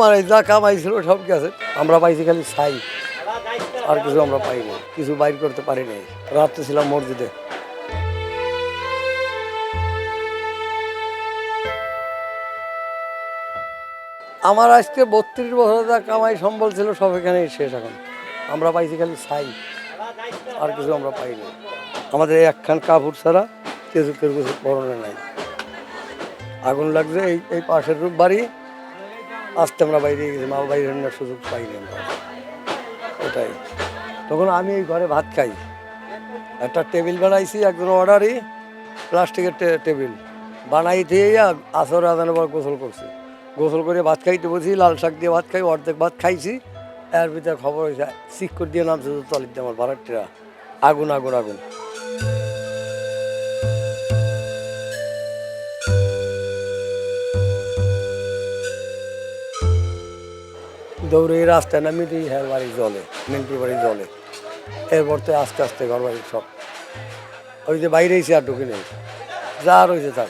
আমার যা কামাইছিল সব গেছে আমরা পাইছি খালি ছাই। আর কিছু আমরা পাইনি। কিছু বাইর করতে পারি নাই। রাত্রে ছিলাম মসজিদে। আমার আজকে বত্রিশ বছর যা কামাই সম্বল ছিল সব এখানেই শেষ এখন। আমরা পাইছি খালি ছাই। আর কিছু আমরা পাইনি। আমাদের একখান কাপড় ছাড়া কিছু কেউ কিছু পরনে নাই। আগুন লাগছে এই এই পাশের বাড়ি। আসতে আমরা বাইরে গেছি, মা বাইরে নেওয়ার সুযোগ পাইনি আমরা। ওটাই। তখন আমি এই ঘরে ভাত খাই। একটা টেবিল বানাইছি একজন অর্ডারই প্লাস্টিকের টেবিল। বানাই দিয়ে আসর আদানের পর গোসল করছি। গোসল করে ভাত খাইতে বসি, লাল শাক দিয়ে ভাত খাই, অর্ধেক ভাত খাইছি। এর ভিতরে খবর হয়েছে সিক করে দিয়ে নামছে তলির আমার ভাড়াটিরা আগুন আগুন আগুন। দৌড়ে রাস্তায় নামি দিই হ্যাঁ বাড়ি জলে, মিন্টুর বাড়ি জলে। এরপর তো আস্তে আস্তে ঘর বাড়ি সব। ওই যে বাইরে এসে আর ঢুকে নেই। যা রয়েছে তার।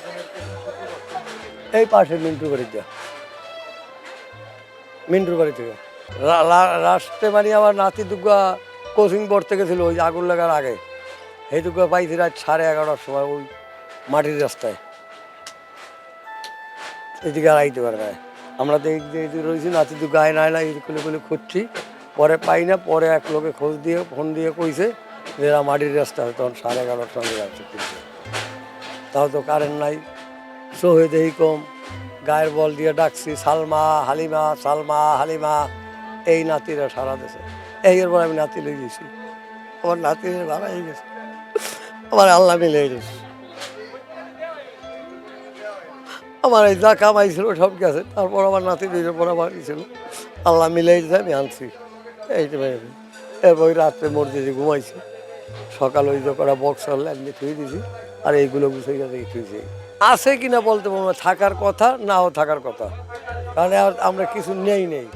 এই পাশে মিন্টুর বাড়ি যা। মিন্টুর বাড়ি থেকে। রা- লা- লাস্টে মানে আমার নাতি দুর্গা কোচিং পড়তে গেছিল ওই আগুন লাগার আগে। সেই দুর্গা পাইছি রাত সাড়ে এগারোটার সময় ওই মাটির রাস্তায়। এদিকে আর আইতে পারে না। আমরা তো এই রয়েছি নাতি দু গায়ে নাই না এই খুলে খুলে খুঁজছি। পরে পাই না, পরে এক লোকে খোঁজ দিয়ে, ফোন দিয়ে কইছে যে মাটির রাস্তা হয় তখন সাড়ে এগারোটার সঙ্গে যাচ্ছে তাও তো কারেন্ট নাই। শো হয়ে দেহি কম, গায়ের বল দিয়ে ডাকছি, সালমা, হালিমা সালমা, হালিমা, এই নাতিরা সারা দেশে। এই এরপর আমি নাতি লই গেছি। আমার নাতির ভালো হয়ে গেছে। আমার আল্লাহ মিলে গেছে। আমার এই যা কামাই ছিল সব গেছে। তারপর আমার নাতি দুইটা পড়া বাড়ি ছিল, আল্লাহ মিলে আমি আনছি। এই এরপর রাত্রে মসজিদে ঘুমাইছি। সকাল ওই যে করা বক্সার ল্যান্ডে থুয়ে দিয়েছি, আর এইগুলো গুছিয়ে গেছে থুয়েছি আছে কিনা বলতে পারব থাকার কথা নাও থাকার কথা। কারণ আমরা কিছু নেই নেই।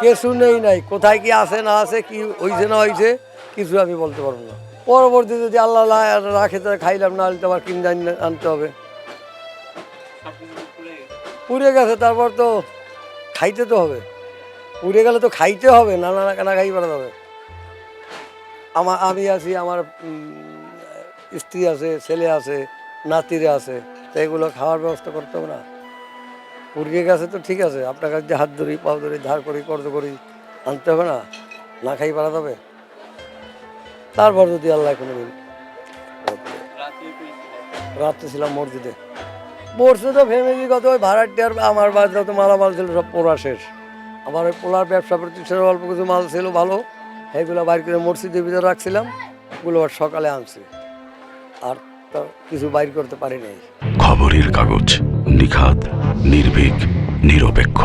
কিছু নেই নাই, কোথায় কি আছে না আছে, কি হয়েছে না হয়েছে কিছু আমি বলতে পারব না। পরবর্তী যদি আল্লাহ রাখে তাহলে খাইলাম, না হলে তো আবার কিনে আন- আনতে হবে। পুড়ে গেছে, তারপর তো খাইতে তো হবে। পুড়ে গেলে তো খাইতে হবে, না না না খাই পারা যাবে আমার, আমি আছি, আমার স্ত্রী আছে, ছেলে আছে, নাতিরে আছে, তো এগুলো খাওয়ার ব্যবস্থা করতে হবে না। পুড়িয়ে গেছে তো ঠিক আছে আপনার কাছে হাত ধরি পাও ধরি, ধার করি, কর্জ করি, আনতে হবে না না খাই পারা যাবে তারপর যদি আল্লাহ কোনো দিন রাত্রে ছিলাম মসজিদে। পড়ছে তো ফ্যামিলিগত, ওই ভাড়াটিয়ার আমার বাড়িতে যত মালামাল ছিল, সব পোড়া শেষ। আমার ওই পোলার ব্যবসা প্রতিষ্ঠানের অল্প কিছু মাল ছিল ভালো সেগুলো বাইর করে মসজিদের ভিতরে রাখছিলাম, ওগুলো আবার সকালে আনছি। আর কিছু বাইর করতে পারি নাই। খবরের কাগজ নিখাত, নির্ভীক, নিরপেক্ষ।